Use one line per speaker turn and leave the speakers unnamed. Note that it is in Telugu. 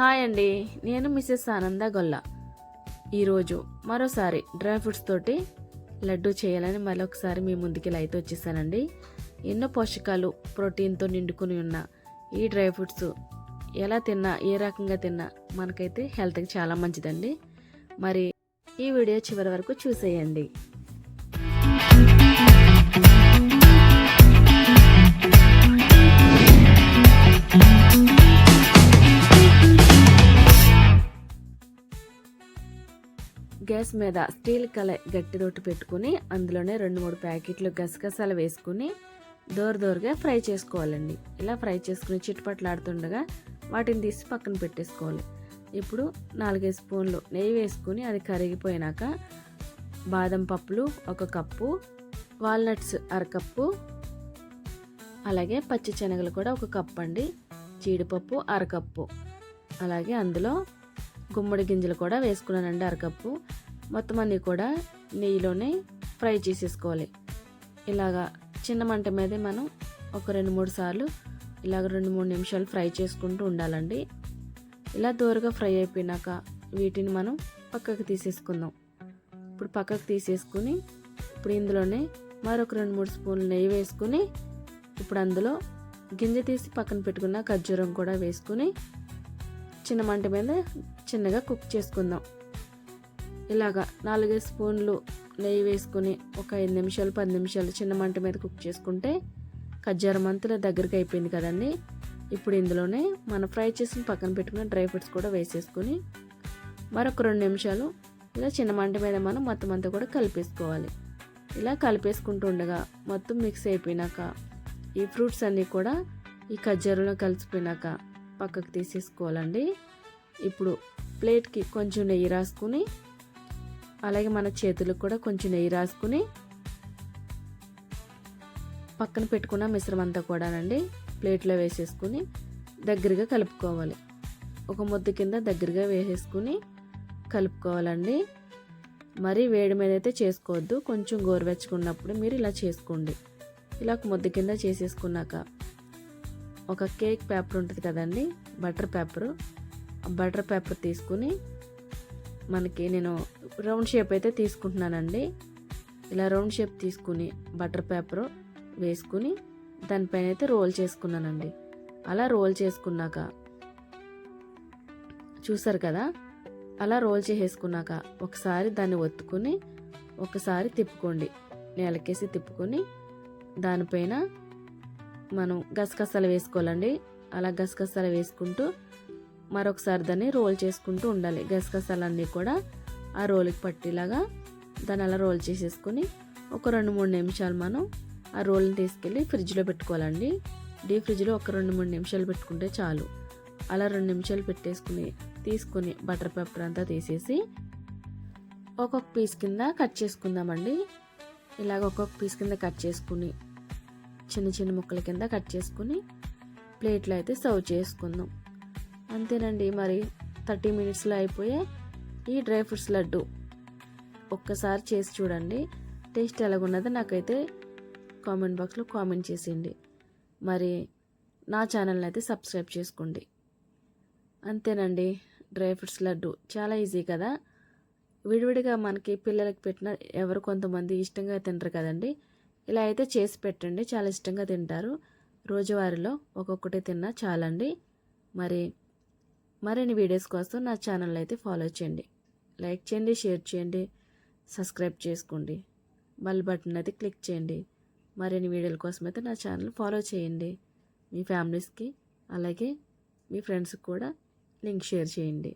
హాయ్ అండి. నేను మిసెస్ ఆనంద గొల్ల. ఈరోజు మరోసారి డ్రై ఫ్రూట్స్ తోటి లడ్డు చేయాలని మరొకసారి మీ ముందుకి ఇలా అయితే వచ్చేసానండి. ఎన్నో పోషకాలు ప్రోటీన్తో నిండుకుని ఉన్న ఈ డ్రై ఫ్రూట్స్ ఎలా తిన్నా ఏ రకంగా తిన్నా మనకైతే హెల్త్కి చాలా మంచిదండి. మరి ఈ వీడియో చివరి వరకు చూసేయండి. గ్యాస్ మీద స్టీల్ కల గట్టి రొట్టె పెట్టుకుని అందులోనే రెండు మూడు ప్యాకెట్లు గసగసాలు వేసుకుని దోర దోరగా ఫ్రై చేసుకోవాలండి. ఇలా ఫ్రై చేసుకుని చిట్టుపట్లాడుతుండగా వాటిని తీసి పక్కన పెట్టేసుకోవాలి. ఇప్పుడు నాలుగైదు స్పూన్లు నెయ్యి వేసుకుని అది కరిగిపోయినాక బాదం పప్పులు ఒక కప్పు వాల్నట్స్ అరకప్పు అలాగే పచ్చి శనగలు కూడా ఒక కప్పు అండి జీడిపప్పు అరకప్పు. అలాగే అందులో గుమ్మడి గింజలు కూడా వేసుకున్నానండి అరకప్పు. మొత్తం అన్నీ కూడా నెయ్యిలోనే ఫ్రై చేసేసుకోవాలి. ఇలాగా చిన్న మంట మీదే మనం ఒక రెండు మూడు సార్లు ఇలాగ రెండు మూడు నిమిషాలు ఫ్రై చేసుకుంటూ ఉండాలండి. ఇలా దూరగా ఫ్రై అయిపోయినాక వీటిని మనం పక్కకు తీసేసుకుందాం. ఇప్పుడు పక్కకు తీసేసుకుని ఇప్పుడు ఇందులోనే మరొక రెండు మూడు స్పూన్లు నెయ్యి వేసుకుని ఇప్పుడు అందులో గింజ తీసి పక్కన పెట్టుకున్న ఖర్జూరం కూడా వేసుకుని చిన్న మంట మీద చిన్నగా కుక్ చేసుకుందాం. ఇలాగా నాలుగైదు స్పూన్లు నెయ్యి వేసుకుని ఒక ఐదు నిమిషాలు పది నిమిషాలు చిన్న మంట మీద కుక్ చేసుకుంటే ఖజ్జారం అంతలో దగ్గరికి అయిపోయింది కదండి. ఇప్పుడు ఇందులోనే మనం ఫ్రై చేసి పక్కన పెట్టుకున్న డ్రై ఫ్రూట్స్ కూడా వేసేసుకుని మరొక రెండు నిమిషాలు ఇలా చిన్న మంట మీద మనం మొత్తం అంతా కూడా కలిపేసుకోవాలి. ఇలా కలిపేసుకుంటూ ఉండగా మొత్తం మిక్స్ అయిపోయినాక ఈ ఫ్రూట్స్ అన్నీ కూడా ఈ ఖజ్జారంలో కలిసిపోయినాక పక్కకు తీసేసుకోవాలండి. ఇప్పుడు ప్లేట్కి కొంచెం నెయ్యి రాసుకుని అలాగే మన చేతులకు కూడా కొంచెం నెయ్యి రాసుకుని పక్కన పెట్టుకున్న మిశ్రమం అంతా కూడానండి ప్లేట్లో వేసేసుకుని దగ్గరగా కలుపుకోవాలి. ఒక ముద్ద కింద దగ్గరగా వేసేసుకుని కలుపుకోవాలండి. మరీ వేడి మీద అయితే చేసుకోవద్దు. కొంచెం గోరువెచ్చుకున్నప్పుడు మీరు ఇలా చేసుకోండి. ఇలా ఒక ముద్ద కింద చేసేసుకున్నాక ఒక కేక్ పేపర్ ఉంటుంది కదండి బటర్ పేపరు. బటర్ పేపర్ తీసుకుని మనకి నేను రౌండ్ షేప్ అయితే తీసుకుంటున్నానండి. ఇలా రౌండ్ షేప్ తీసుకుని బటర్ పేపర్ వేసుకుని దానిపైన అయితే రోల్ చేసుకున్నానండి. అలా రోల్ చేసుకున్నాక చూసారు కదా అలా రోల్ చేసేసుకున్నాక ఒకసారి దాన్ని ఒత్తుకుని ఒకసారి తిప్పుకోండి. నేలకేసి తిప్పుకొని దానిపైన మనం గసగసాలు వేసుకోవాలండి. అలా గసగసాలు వేసుకుంటూ మరొకసారి దాన్ని రోల్ చేసుకుంటూ ఉండాలి. గసగసాలన్నీ కూడా ఆ రోల్కి పట్టేలాగా దాన్ని అలా రోల్ చేసేసుకొని ఒక రెండు మూడు నిమిషాలు మనం ఆ రోల్ని తీసుకెళ్ళి ఫ్రిడ్జ్లో పెట్టుకోవాలండి. డీప్ ఫ్రిడ్జ్లో ఒక రెండు మూడు నిమిషాలు పెట్టుకుంటే చాలు. అలా రెండు నిమిషాలు పెట్టేసుకుని తీసుకుని బటర్ పేపర్ అంతా తీసేసి ఒక్కొక్క పీస్ కింద కట్ చేసుకుందామండి. ఇలాగ ఒక్కొక్క పీస్ కింద కట్ చేసుకుని చిన్న చిన్న ముక్కల కింద కట్ చేసుకుని ప్లేట్లో అయితే సర్వ్ చేసుకుందాం. అంతేనండి మరి థర్టీ మినిట్స్లో అయిపోయే ఈ డ్రై ఫ్రూట్స్ లడ్డు. ఒక్కసారి చేసి చూడండి టేస్ట్ ఎలాగున్నదో నాకైతే కామెంట్ బాక్స్లో కామెంట్ చేసేయండి. మరి నా ఛానల్ని అయితే సబ్స్క్రైబ్ చేసుకోండి. అంతేనండి డ్రై ఫ్రూట్స్ లడ్డు చాలా ఈజీ కదా. విడివిడిగా మనకి పిల్లలకి పెట్టిన ఎవరు కొంతమంది ఇష్టంగా తింటారు కదండి ఇలా అయితే చేసి పెట్టండి. చాలా ఇష్టంగా తింటారు. రోజువారీలో ఒక్కొక్కటి తిన్నా చాలండి. మరి మరిన్ని వీడియోస్ కోసం నా ఛానల్ అయితే ఫాలో చేయండి. లైక్ చేయండి షేర్ చేయండి సబ్స్క్రైబ్ చేసుకోండి. బెల్ బటన్ అయితే క్లిక్ చేయండి. మరిన్ని వీడియోల కోసం అయితే నా ఛానల్ ఫాలో చేయండి. మీ ఫ్యామిలీస్కి అలాగే మీ ఫ్రెండ్స్కి కూడా లింక్ షేర్ చేయండి.